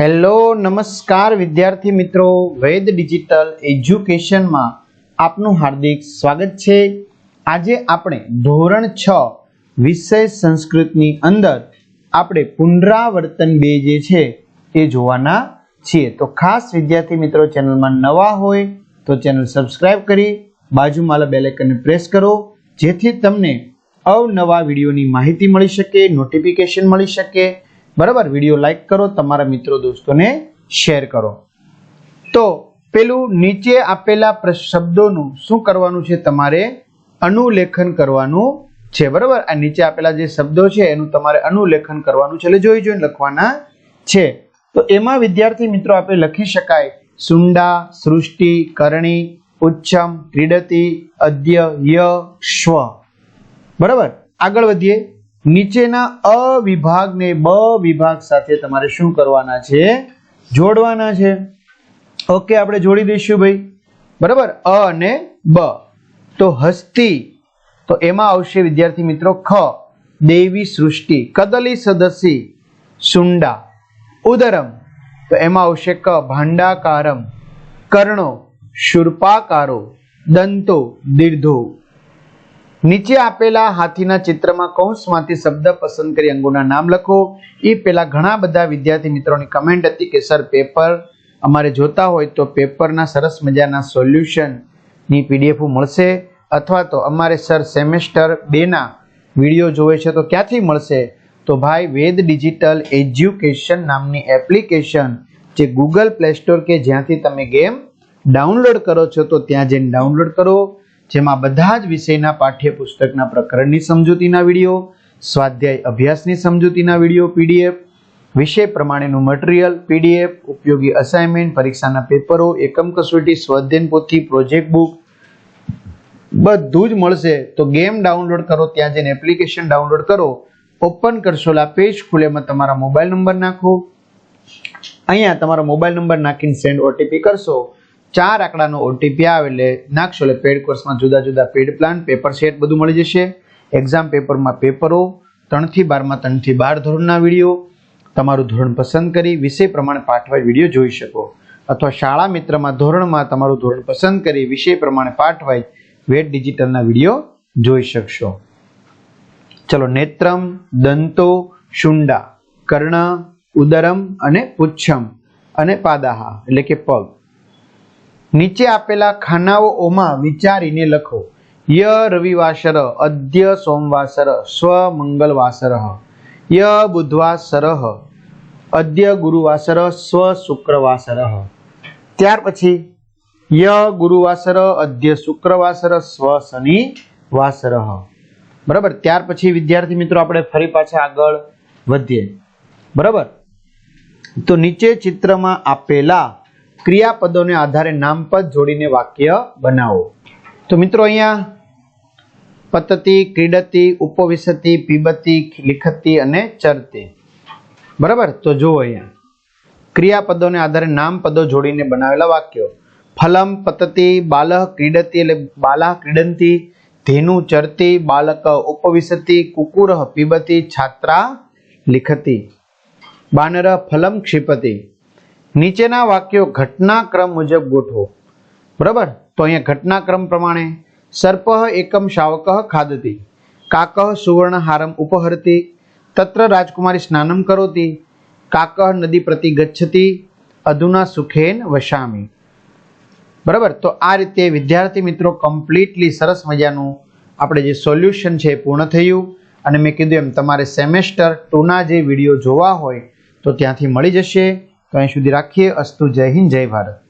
Hello, નમસ્કાર વિદ્યાર્થી મિત્રો. વેદ ડિજિટલ એજ્યુકેશનમાં આપનું હાર્દિક સ્વાગત છે. આજે આપણે ધોરણ છ વિષય સંસ્કૃતની અંદર આપણે પુનરાવર્તન બે જે છે તે જોવાના છીએ. તો ખાસ વિદ્યાર્થી મિત્રો, ચેનલમાં નવા હોય તો ચેનલ સબસ્ક્રાઇબ કરી બાજુમાં બેલેકનને પ્રેસ કરો. જેથી તમને અવનવા વિડીયોની માહિતી મળી શકે, નોટિફિકેશન મળી શકે. બરાબર? વીડિયો લાઈક કરો, તમારા મિત્રો દોસ્તોને શેર કરો. તો પેલું નીચે આપેલા શબ્દોનું શું કરવાનું છે? તમારે અનુલેખન કરવાનું છે, બરાબર? આ નીચે આપેલા જે શબ્દો છે, એનું તમારે અનુલેખન કરવાનું છે. એટલે જોઈ, જોઈને લખવાના છે. તો એમાં વિદ્યાર્થી મિત્રો આપણે લખી શકાય. સુંડા, સૃષ્ટિ, કરણી ઉચ્ચમ ક્રીડતી અદ્ય ય શ્વ બરાબર? આગળ વધીએ. નીચેના અ વિભાગને બ વિભાગ સાથે તમારે શું કરવાના છે? જોડવાના છે. ઓકે, આપણે જોડી દઈશું ભાઈ. બરાબર? અ અને બ. તો હસ્તી. તો એમાં આવશે વિદ્યાર્થી મિત્રો ખ. દેવી સૃષ્ટિ. કદલી સદસી. સુંડા. ઉદરમ. તો એમાં આવશે ક. ભાંડાકારમ. કર્ણો. શુર્પાકારો. દંતો. દીર્ઘો નીચે આપેલા હાથીના ચિત્રમાં કૌંસમાંથી શબ્દ પસંદ કરી અંગોના નામ લખો. એ પેલા ઘણા બધા વિદ્યાર્થી મિત્રોની કમેન્ટ હતી કે, સર પેપર અમારે જોતા હોય તો પેપરના સરસ મજાના સોલ્યુશનની પીડીએફ મળશે અથવા તો અમારે સર સેમેસ્ટર બેના વીડિયો જોવે છે તો ક્યાંથી મળશે? તો ભાઈ, વેદ ડિજિટલ એજ્યુકેશન નામની એપ્લિકેશન જે ગૂગલ પ્લે સ્ટોર કે જ્યાંથી તમે ગેમ ડાઉનલોડ કરો છો તો ત્યાં જઈને ડાઉનલોડ કરો. જેમાં બધા જ વિષયના પાઠ્યપુસ્તકના પ્રકરણની સમજૂતીના વીડિયો, સ્વાધ્યાય અભ્યાસની સમજૂતીના વીડિયો પીડીએફ, વિષય પ્રમાણેનું મટીરિયલ પીડીએફ, ઉપયોગી અસાઇનમેન્ટ, પરીક્ષાના પેપરો, એકમ કસોટી સ્વાધ્યન પોથી, પ્રોજેક્ટ બુક બધું જ મળશે. તો ગેમ ડાઉનલોડ કરો, ત્યાં જઈને એપ્લિકેશન ડાઉનલોડ કરો. ઓપન કરશો એટલે પેજ ખુલે એમાં તમારા મોબાઈલ નંબર નાખો. અહીંયા તમારો મોબાઈલ નંબર નાખીને સેન્ડ ઓટીપી કરશો. ચાર આંકડાનો ઓટીપી આવે એટલે નાખશો એટલે પેડ કોર્સમાં જુદા જુદા પેડ પ્લાન પેપર સેટ બધું મળી જશે. એક્ઝામ પેપરમાં પેપરો ત્રણથી બારમાં ત્રણથી બાર ધોરણના વીડિયો તમારું ધોરણ પસંદ કરી વિષય પ્રમાણે પાઠવાય વીડિયો જોઈ શકો. અથવા શાળા મિત્રમાં ધોરણમાં તમારું ધોરણ પસંદ કરી વિષય પ્રમાણે પાઠવાય વેટ ડિજિટલના વીડિયો જોઈ શકશો. ચલો નેત્રમ, દંતો, શુંડા, કર્ણ, ઉદરમ અને પુચ્છમ અને પાદાહા, એટલે કે પગ. નીચે આપેલા ખાનાઓમાં વિચારીને લખો. ય રવિવાસર, અદ્ય સોમવાસર સ્વ મંગલવાસર ય બુધવાસર, અદ્ય ગુરુવાસર સ્વ શુક્રવાસર ત્યાર પછી, ય ગુરુવાસર, અદ્ય શુક્રવાસર સ્વ શનિ વાસર બરાબર? ત્યાર પછી, વિદ્યાર્થી મિત્રો, આપણે ફરી પાછા આગળ વધીએ. બરાબર? તો નીચે ચિત્રમાં આપેલા ક્રિયાપદોને આધારે નામપદ જોડીને વાક્ય બનાવો. તો મિત્રો અહીંયા પતતી, ક્રીડતી ઉપવિશતી પીબતી, લિખતી અને ચરતી. બરાબર? તો જુઓ અહીંયા. ક્રિયાપદોને આધારે નામપદો જોડીને બનાવેલા વાક્યો. ફલમ, પતતી, બાલહ, ક્રીડતી એટલે બાલા, ક્રીડંતી, ધેનુ, ચરતી, બાલક ઉપવિશતી કુકુરઃ પીબતી, છાત્રા, લિખતી. બાનર ફલમ, ક્ષિપતિ. નીચેના વાક્યો ઘટનાક્રમ મુજબ ગોઠવો. બરાબર? તો અહીંયા ઘટનાક્રમ પ્રમાણે સર્પ એકમ શાવક ખાદતી, કાક સુવર્ણહારમ ઉપહરતી, તત્ર રાજકુમારી સ્નાનમ કરોતી, કાક નદી પ્રતિ ગચ્છતી, અધુના સુખેન વશામી. બરાબર? તો આ રીતે વિદ્યાર્થી મિત્રો કમ્પ્લીટલી સરસ મજાનું આપણે જે સોલ્યુશન છે એ પૂર્ણ થયું અને મેં કીધું એમ તમારે સેમેસ્ટર ટુના જે વીડિયો જોવા હોય તો ત્યાંથી મળી જશે. તો અહીં સુધી રાખીએ. અસ્તુ જય હિન્દ જય ભારત.